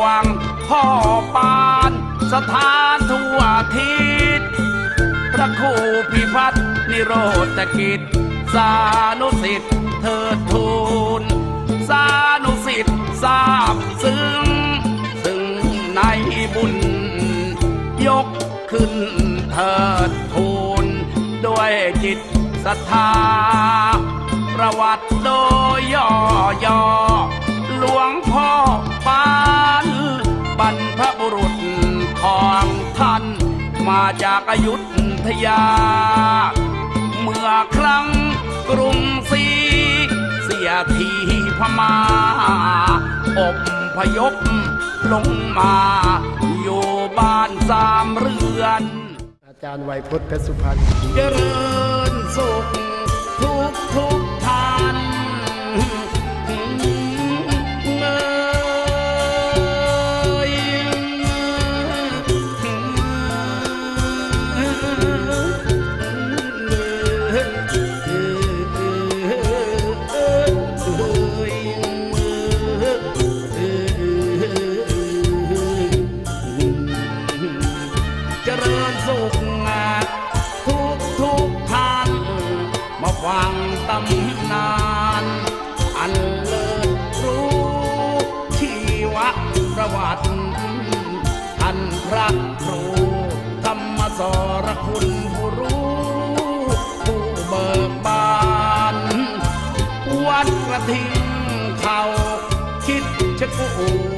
วงพ่อปานสถานทั่วทิศพระครูพิพัฒน์นิโรธกิจ สานุสิทธิ์เทิดทูลสานุสิทธิ์ทราบซึ้งซึ่งในบุญ ยกขึ้นเทิดทูลด้วยจิตศรัทธาประวัติโดย มาจากอายุทยา เมื่อครั้งกรุงศรีเสียทีพมาอบพยพลงมาอยู่บ้านสามเรือน อาจารย์ไวยพจน์เพชรสุพรรณเจริญสุขทุกทุกำนาน อันเลิศรู้ชีวประวัติท่านพระครูธรรมสรคุณผู้รู้ ผู้เบิกบานวัดกระทิงเขาคิดชะกู